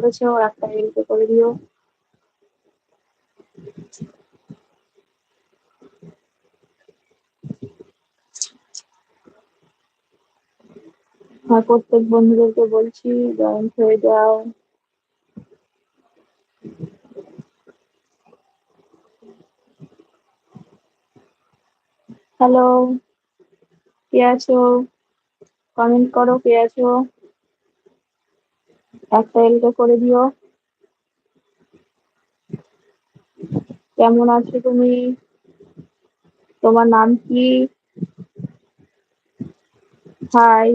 করেছ একটা এলকে করে দিও। আর প্রত্যেক বন্ধুদেরকে বলছি জয়েন্ট হয়ে যাও। হ্যালো কে আছো? কমেন্ট করো, কে আছো? একটা এলকে করে দিও। কেমন আছো তুমি? তোমার নাম কি? হাই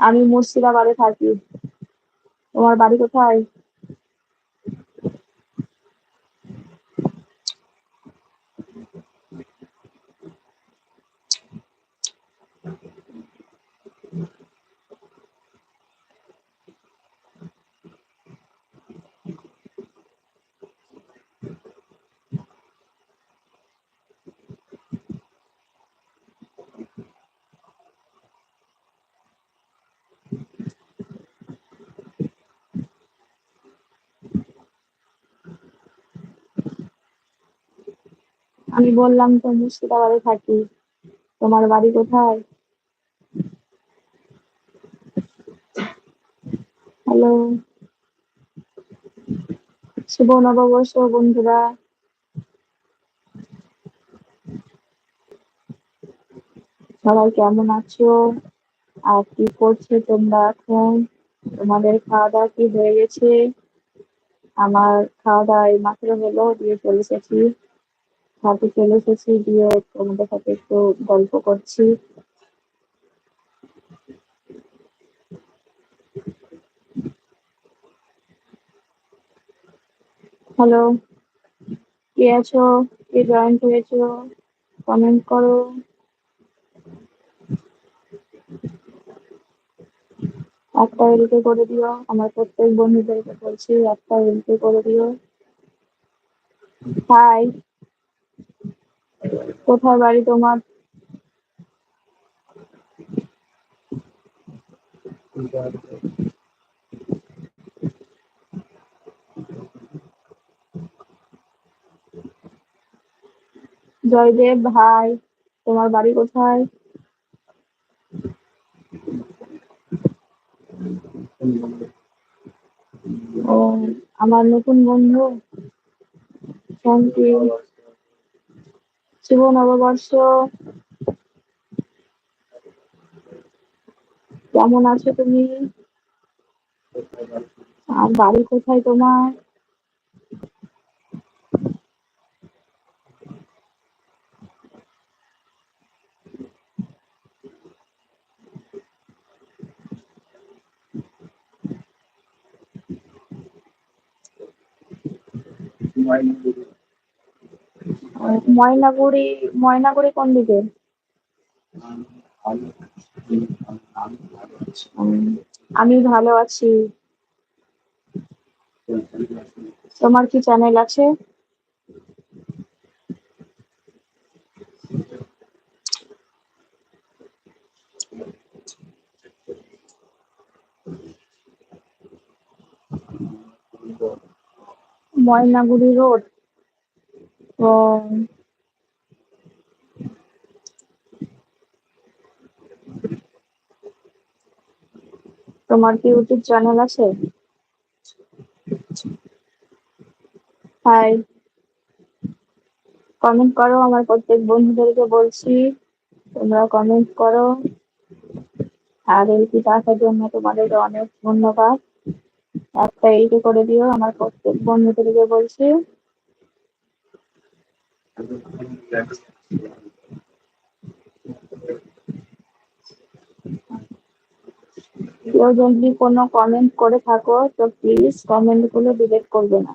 আমি মুর্শিদাবাদে থাকি। তোমার বাড়ি কোথায়? আমি বললাম তো, মুর্শিদাবাদে থাকি। তোমার বাড়ি কোথায়? হ্যালো শুভ নববর্ষ, বন্ধুরা। সবাই কেমন আছো? আর কি করছ তোমরা এখন? তোমাদের খাওয়া দাওয়া কি হয়ে গেছে? আমার খাওয়া দাওয়া এই মাত্র হলো, দিয়ে চলে এসেছি। হাতে চলে এসেছি দিয়ে তোমাদের সাথে একটু গল্প করছি। হ্যালো কে আছো? কে জয়েন্ট হয়েছো কমেন্ট করো। একটা এলকে করে দিও, আমার প্রত্যেক বন্ধুদেরকে বলছি, একটা এলকে করে দিও। হাই কোথায় বাড়ি তোমার? জয়দেব ভাই তোমার বাড়ি কোথায়? ও আমার নতুন বন্ধু থ্যাংক ইউ শুভ নববর্ষ কেমন আছো তুমি? আর বাড়ি কোথায় তোমার? ময়নাগুড়ি ময়নাগুড়ি কোন দিকে? আমি ভালো আছি। তোমার কি চ্যানেল আছে? ময়নাগুড়ি রোড। ও। তোমার কি ইউটিউব চ্যানেল আছে? হাই। কমেন্ট করো, আমার প্রত্যেক বন্ধুদেরকে বলছি, তোমরা কমেন্ট করো। আর এলপি আসার জন্য তোমাদের অনেক ধন্যবাদ। একটা এলপি করে দিও, আমার প্রত্যেক বন্ধুদেরকে বলছি। কেউ যদি কোনো কমেন্ট করে থাকো তো প্লিজ কমেন্টগুলো ডিলেট করবে না।